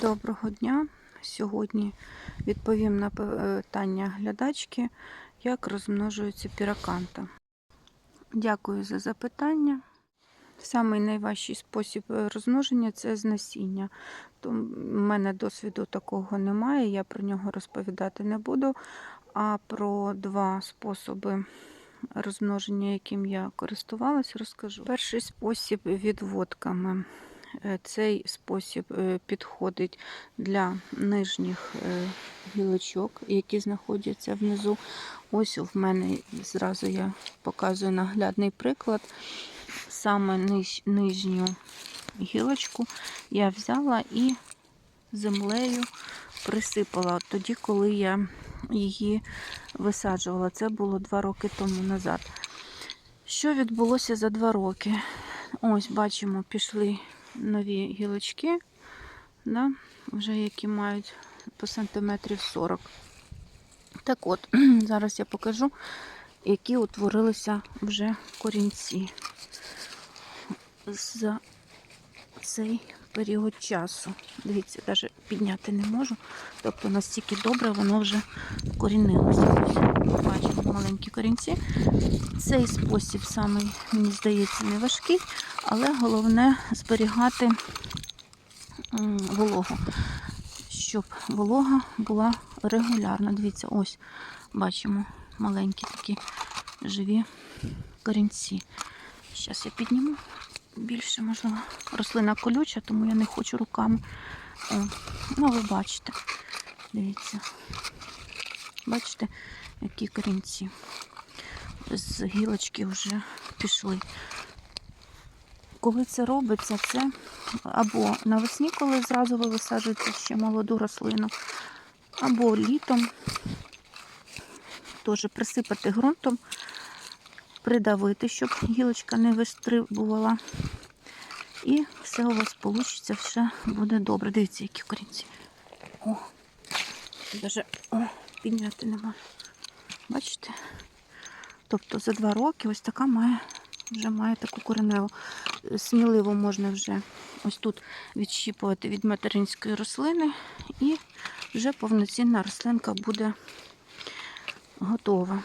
Доброго дня. Сьогодні відповім на питання глядачки, як розмножується піраканта. Дякую за запитання. Самий найважчий спосіб розмноження це з насіння. В мене досвіду такого немає, я про нього розповідати не буду. А про два способи розмноження, яким я користувалась, розкажу. Перший спосіб відводками. Е, Цей спосіб е, підходить для нижніх е, гілочок, які знаходяться внизу. Ось в мене зразу я показую наглядний приклад. Саме ниж, нижню гілочку я взяла і землею присипала тоді, коли я її висаджувала. Це було два роки тому назад. Що відбулося за два роки? Ось бачимо, пішли нові гілочки, да, вже які мають по сантиметрів 40. Так от, зараз я покажу, які утворилися вже корінці за цей період часу. Дивіться, навіть підняти не можу. Тобто настільки добре воно вже корінилося. Корінці. Цей спосіб самий, мені здається, не важкий, але головне зберігати вологу, щоб волога була регулярна. Дивіться, ось бачимо маленькі такі живі корінці. Зараз я підніму більше, можливо, рослина колюча, тому я не хочу руками. О, ну, ви бачите, дивіться. Бачите, які корінці з гілочки вже пішли. Коли це робиться, це або навесні, коли зразу ви висаджуєте ще молоду рослину, або літом теж присипати ґрунтом, придавити, щоб гілочка не вистрибувала. І все у вас вийде, все буде добре. Дивіться, які корінці. О, навіть підняти не можу. Бачите? Тобто за два роки ось така має, вже має таку кореневу. Сміливо можна вже ось тут відщіпувати від материнської рослини, і вже повноцінна рослинка буде готова.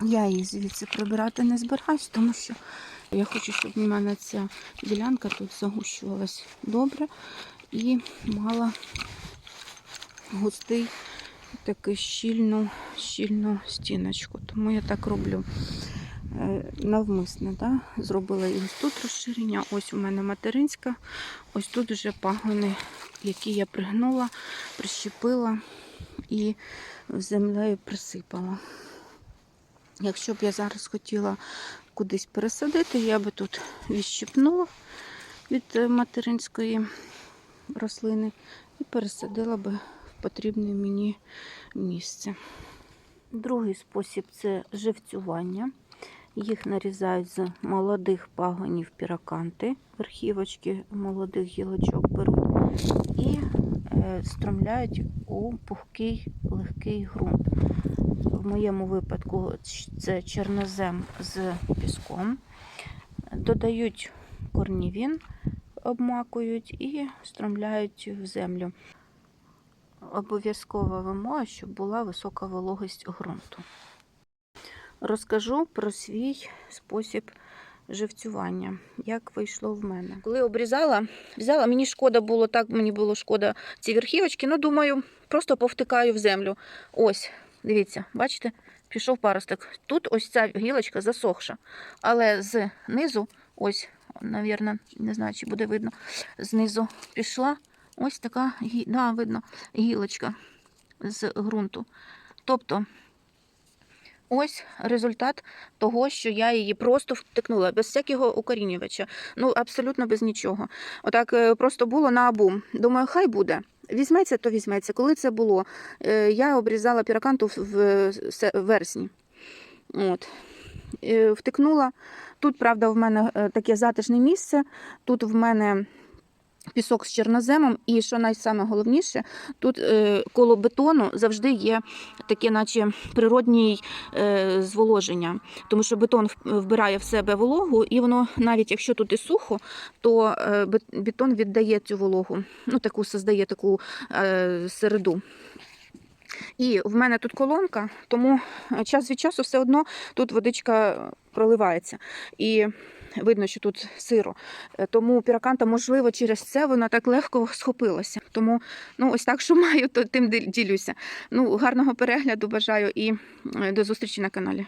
Я її звідси прибирати не збираюсь, тому що я хочу, щоб в мене ця ділянка тут загущувалась добре і мала густий таку щільну, щільну стіночку. Тому я так роблю е, навмисне. Да? Зробила і ось тут розширення. Ось у мене материнська, ось тут вже пагони, які я пригнула, прищепила і землею присипала. Якщо б я зараз хотіла кудись пересадити, я би тут відщипнула від е, материнської рослини і пересадила би потрібне мені місце. Другий спосіб це живцювання. Їх нарізають з молодих пагонів піраканти, верхівочки молодих гілочок беруть і е, стромляють у пухкий легкий ґрунт. В моєму випадку це чорнозем з піском. Додають корнівін, обмакують і стромляють в землю. Обов'язкова вимога, щоб була висока вологість ґрунту. Розкажу про свій спосіб живцювання, як вийшло в мене. Коли обрізала, взяла, мені шкода було, так мені було шкода ці верхівочки, ну думаю, просто повтикаю в землю. Ось, дивіться, бачите, пішов паросток. Тут ось ця гілочка засохша, але знизу, ось, навірно, не знаю, чи буде видно, знизу пішла ось така да, видно, гілочка з ґрунту. Тобто, ось результат того, що я її просто втикнула, без всякого укорінювача. Ну, абсолютно без нічого. Отак е, просто було на абум. Думаю, хай буде. Візьметься, то візьметься. Коли це було? Е, Я обрізала піраканту в- вересні. От. Е, Втикнула. Тут, правда, в мене таке затишне місце. Тут в мене пісок з чорноземом, і що найсаме головніше, тут е, коло бетону завжди є таке, наче природній е, зволоження, тому що бетон вбирає в себе вологу, і воно, навіть якщо тут і сухо, то е, бетон віддає цю вологу, ну таку создає таку середу. І в мене тут колонка, тому час від часу все одно тут водичка проливається. І видно, що тут сиро. Е, Тому піраканта, можливо, через це вона так легко схопилася. Тому ну, ось так, що маю, то тим ділюся. Ну, гарного перегляду бажаю і е, до зустрічі на каналі.